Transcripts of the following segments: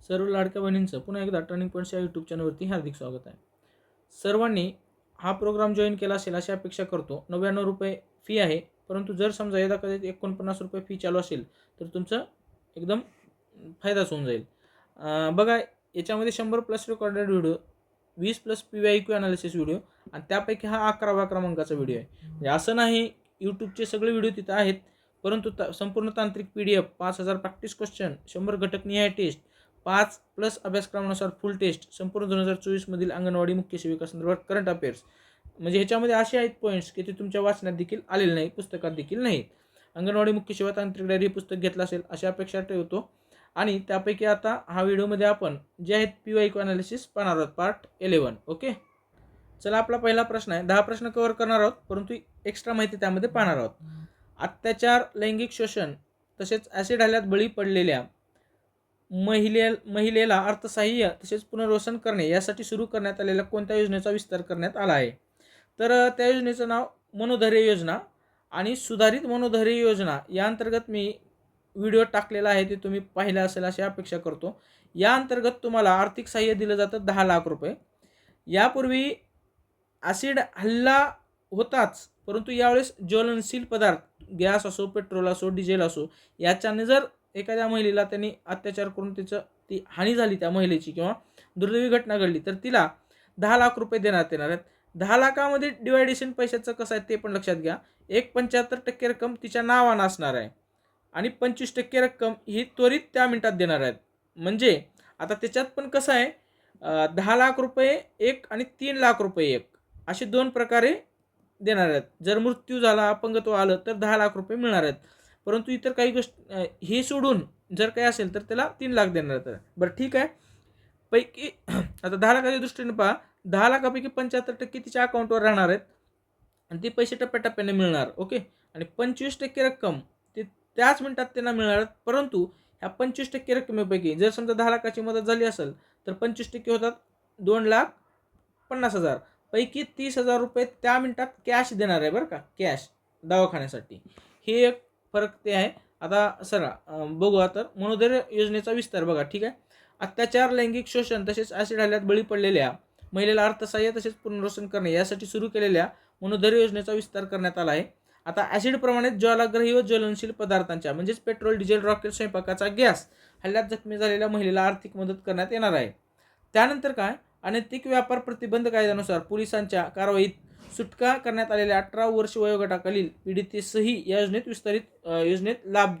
सर्व लाडक्या बहिणींचं पुन्हा एकदा टर्निंग पॉईंटच्या यूट्यूब चॅनलवरती हार्दिक स्वागत आहे. सर्वांनी हा प्रोग्राम जॉईन केला असेल अशी अपेक्षा करतो. नव्याण्णव रुपये फी आहे. परंतु जर समजा यदा कदाचित एकोणपन्नास रुपये फी चालू असेल तर तुमचं एकदम फायदाच होऊन जाईल. बघा याच्यामध्ये शंभर प्लस रेकॉर्डेड व्हिडिओ वीस plus P Y Q analysis video आणि त्यापैकी हा अकराव्या क्रमांकाचा व्हिडिओ आहे. म्हणजे असं नाही यूट्यूबचे सगळे व्हिडिओ तिथं आहेत परंतु ता संपूर्ण तांत्रिक पी डी एफ पाच हजार प्रॅक्टिस क्वेश्चन शंभर घटक निहाय टेस्ट पाच प्लस अभ्यासक्रमानुसार फुल टेस्ट संपूर्ण दोन हजार चोवीसमधील अंगणवाडी मुख्य सेविकासंदर्भात करंट अफेअर्स म्हणजे ह्याच्यामध्ये असे आहेत पॉईंट्स की ते तुमच्या वाचण्यात देखील आलेले नाही पुस्तकात देखील नाहीत. अंगणवाडी मुख्य सेवा तांत्रिक डायरी हे पुस्तक घेतलं असेल अशा अपेक्षा ठेवतो. आणि त्यापैकी आता हा व्हिडिओमध्ये आपण जे आहेत पी वाय क्यू अनालिसिस पाहणार आहोत पार्ट इलेवन ओके चला आपला पहिला प्रश्न आहे. दहा प्रश्न कव्हर करणार आहोत परंतु एक्स्ट्रा माहिती त्यामध्ये पाहणार आहोत. अत्याचार लैंगिक शोषण तसेच ॲसिड हल्ल्यात बळी पडलेल्या महिले महिलेला अर्थसहाय्य तसेच पुनर्वसन करणे यासाठी सुरू करण्यात आलेल्या कोणत्या योजनेचा विस्तार करण्यात आला आहे? तर त्या योजनेचं नाव मनोधैर्य योजना आणि सुधारित मनोधैर्य योजना या अंतर्गत मी व्हिडिओ टाकलेला आहे ते तुम्ही पाहिलं असेल अशी अपेक्षा करतो. या अंतर्गत तुम्हाला आर्थिक सहाय्य दिलं जातं दहा लाख रुपये. यापूर्वी ॲसिड हल्ला होताच परंतु यावेळेस ज्वलनशील पदार्थ गॅस असो पेट्रोल असो डिझेल असो याच्याने जर एखाद्या महिलेला त्यांनी अत्याचार करून तिचं ती हानी झाली त्या महिलेची किंवा दुर्दैवी घटना घडली तर तिला दहा लाख रुपये देण्यात येणार आहेत. दहा लाखामध्ये डिवायडेशन पैशाचं कसं आहे ते पण लक्षात घ्या. एक पंच्याहत्तर टक्के रक्कम तिच्या नावानं असणार आहे. आणि पंचवीस टक्के रक्कम ही त्वरित त्या मिनिटात देणार आहेत. म्हणजे आता त्याच्यात पण कसं आहे दहा लाख रुपये एक आणि तीन लाख रुपये एक असे दोन प्रकारे देणार आहेत. जर मृत्यू झाला अपंगत्व आलं तर दहा लाख रुपये मिळणार आहेत. परंतु इतर काही गोष्ट हे सोडून जर काही असेल तर त्याला तीन लाख देणार तर बरं ठीक आहे. पैकी आता दहा लाखाच्या दृष्टीने पहा. दहा लाखापैकी पंच्याहत्तर टक्के तिच्या अकाउंटवर राहणार आहेत. आणि ते पैसे टप्प्याटप्प्याने मिळणार ओके आणि पंचवीस टक्के रक्कम ते त्याच मिनिटात त्यांना मिळणार परंतु ह्या पंचवीस टक्के रकमेपैकी जर समजा दहा लाखाची मदत झाली असेल तर पंचवीस टक्के होतात दोन लाख पन्नास हजार. पैकी तीस हजार रुपये त्या मिनिटात कॅश देणार आहे बरं का? कॅश दवाखान्यासाठी. हे एक फरक ते आहे. आता सरा बघू तर मनोधैर्य योजनेचा विस्तार बघा ठीक आहे? अत्याचार लैंगिक शोषण तसेच ॲसिड हल्ल्यात बळी पडलेल्या महिलेला अर्थसहाय्य तसेच पुनर्वसन करणे यासाठी सुरू केलेल्या मनोधैर्य योजनेचा विस्तार करण्यात आला आहे. आता ॲसिडप्रमाणे ज्वालाग्रही व ज्वलनशील पदार्थांच्या म्हणजेच पेट्रोल डिझेल रॉकेल स्वयंपाकाचा गॅस हल्ल्यात जखमी झालेल्या महिलेला आर्थिक मदत करण्यात येणार आहे. त्यानंतर काय? अनैतिक व्यापार प्रतिबंध कायद्यानुसार पोलिसांच्या कारवाईत सुटका करण्यात आलेल्या अठरा वर्ष वयोगटाखालील पीडितेसही या योजनेत विस्तारित योजनेत लाभ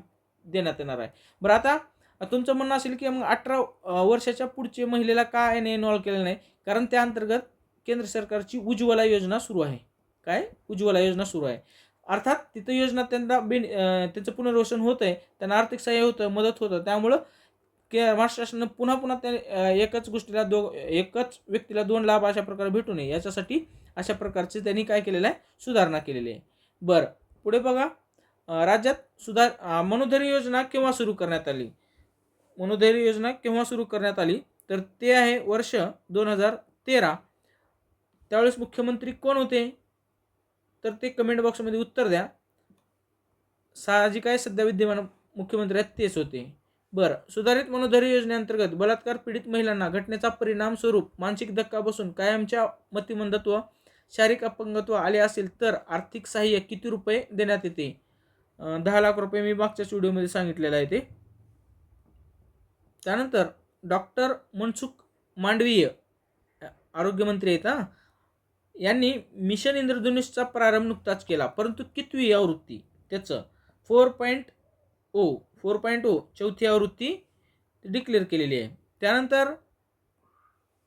देण्यात येणार आहे. बरं आता तुमचं म्हणणं असेल की मग अठरा वर्षाच्या पुढचे महिलेला का याने इन्व्हॉल्व केलं नाही? कारण त्या अंतर्गत केंद्र सरकारची उज्ज्वला योजना सुरू आहे. काय? उज्ज्वला योजना सुरू आहे. अर्थात तिथं योजना त्यांना बेन त्यांचं पुनर्वसन होतं आहे त्यांना आर्थिक सहाय्य होतं मदत होतं. त्यामुळं के महाराष्ट्र शासनानं पुन्हा पुन्हा त्या एकच गोष्टीला दो एकच व्यक्तीला दोन लाभ अशा प्रकारे भेटू नये. याच्यासाठी अशा प्रकारचे त्यांनी काय केलेलं आहे? सुधारणा केलेली आहे. बरं पुढे बघा. राज्यात सुधार अं, मनोधैर्य योजना केव्हा सुरू करण्यात आली? मनोधैर्य योजना केव्हा सुरू करण्यात आली? तर ते आहे वर्ष दोन हजार तेरा. त्यावेळेस मुख्यमंत्री कोण होते? तर ते कमेंट बॉक्समध्ये उत्तर द्या. साहजिक आहे सध्या विद्यमान मुख्यमंत्री आहेत तेच होते. बरं. सुधारित मनोधैर्य योजनेअंतर्गत बलात्कार पीडित महिलांना घटनेचा परिणाम स्वरूप मानसिक धक्का बसून कायमच्या मतिमंदत्व शारीरिक अपंगत्व आले असेल तर आर्थिक सहाय्य किती रुपये देण्यात येते? दहा लाख रुपये मी मागच्याच व्हिडिओमध्ये सांगितलेलं आहे ते. त्यानंतर डॉक्टर मनसुख मांडवीय आरोग्यमंत्री आहेत हां. यांनी मिशन इंद्रधनुषचा प्रारंभ नुकताच केला परंतु कितवी आवृत्ती त्याचं. Four point O four point O चौथी आवृत्ती डिक्लेअर केलेली आहे. त्यानंतर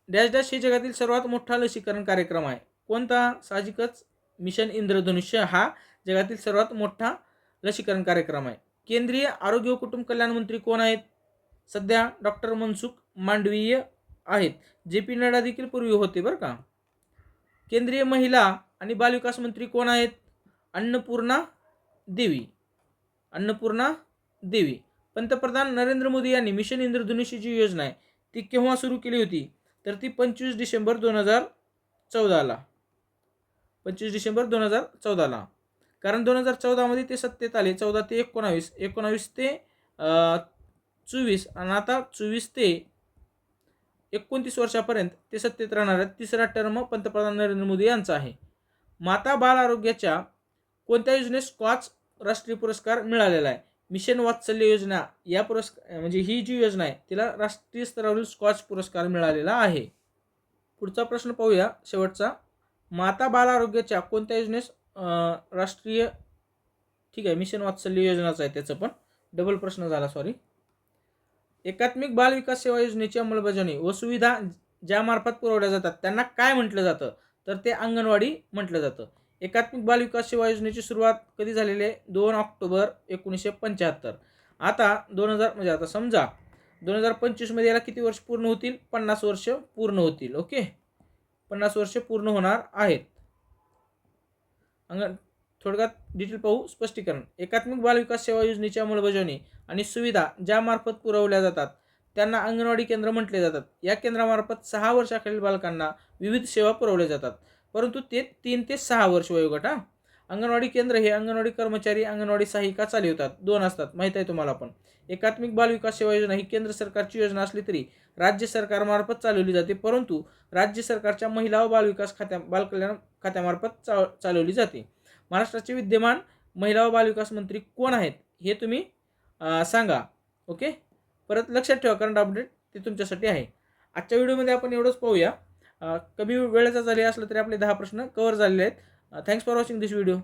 डॅश डॅश हे जगातील सर्वात मोठा लसीकरण कार्यक्रम आहे. कोणता? साहजिकच मिशन इंद्रधनुष्य हा जगातील सर्वात मोठा लसीकरण कार्यक्रम आहे. केंद्रीय आरोग्य व कुटुंब कल्याण मंत्री कोण आहेत? सध्या डॉक्टर मनसुख मांडवीय आहेत. जे पी नड्डा देखील पूर्वी होते बरं का? केंद्रीय महिला आणि बालविकास मंत्री कोण आहेत? अन्नपूर्णा देवी. अन्नपूर्णा देवी. पंतप्रधान नरेंद्र मोदी यांनी मिशन इंद्रधनुष्य जी योजना आहे ती केव्हा सुरू केली होती? तर ती पंचवीस डिसेंबर दोन हजार चौदाला. पंचवीस डिसेंबर दोन हजार चौदाला. कारण दोन हजार चौदामध्ये ते सत्तेत आले चौदा ते एकोणावीस. एकोणावीस ते चोवीस. आणि आता चोवीस ते एकोणतीस वर्षापर्यंत ते सत्तेत राहणाऱ्या तिसरा टर्म पंतप्रधान नरेंद्र मोदी यांचा आहे. माता बाल आरोग्याच्या कोणत्या योजनेस स्कॉच राष्ट्रीय पुरस्कार मिळालेला आहे? मिशन वात्सल्य योजना या पुरस्कार म्हणजे ही जी योजना आहे तिला राष्ट्रीय स्तरावरील स्कॉच पुरस्कार मिळालेला आहे. पुढचा प्रश्न पाहूया. शेवटचा. माता बाल आरोग्याच्या कोणत्या योजनेस राष्ट्रीय ठीक आहे मिशन वात्सल्य योजनाचं आहे त्याचं पण. डबल प्रश्न झाला सॉरी एकात्मिक बाल विकास सेवा योजनेची अंमलबजावणी व सुविधा ज्या मार्फत पुरवल्या जातात त्यांना काय म्हटलं जातं? तर ते अंगणवाडी म्हटलं जातं. एकात्मिक बाल विकास सेवा योजनेची सुरुवात कधी झालेली आहे? दोन ऑक्टोबर एकोणीसशे पंच्याहत्तर. आता दोन हजार म्हणजे आता समजा दोन हजार पंचवीसमध्ये याला किती वर्ष पूर्ण होतील? पन्नास वर्ष पूर्ण होतील ओके? पन्नास वर्ष पूर्ण होणार आहेत. अंगण थोडक्यात डिटेल पाहू स्पष्टीकरण. एकात्मिक बाल विकास सेवा योजनेची अंमलबजावणी आणि सुविधा ज्या मार्फत पुरवल्या जातात त्यांना अंगणवाडी केंद्र म्हटले जातात. या केंद्रामार्फत सहा वर्षाखालील बालकांना विविध सेवा पुरवल्या जातात. परंतु ते तीन ते सहा वर्ष वयोगट हा. अंगणवाडी केंद्र हे अंगणवाडी कर्मचारी अंगणवाडी सहायिका चालवतात. दोन असतात. माहीत आहे तुम्हाला पण. एकात्मिक बाल विकास सेवा योजना ही केंद्र सरकारची योजना असली तरी राज्य सरकारमार्फत चालवली जाते परंतु राज्य सरकारच्या महिला व बाल विकास खात्या बालकल्याण खात्यामार्फत चा चालवली जाते. महाराष्ट्राचे विद्यमान महिला व बालविकास मंत्री कोण आहेत हे तुम्ही सांगा. ओके? परत लक्षात ठेवा करंट अपडेट ते तुमच्यासाठी आहे. आजच्या व्हिडिओमध्ये आपण एवढंच पाहूया. कमी वेळेचा जरी असलं तरी आपले दहा प्रश्न कवर झालेले आहेत. Thanks for watching this video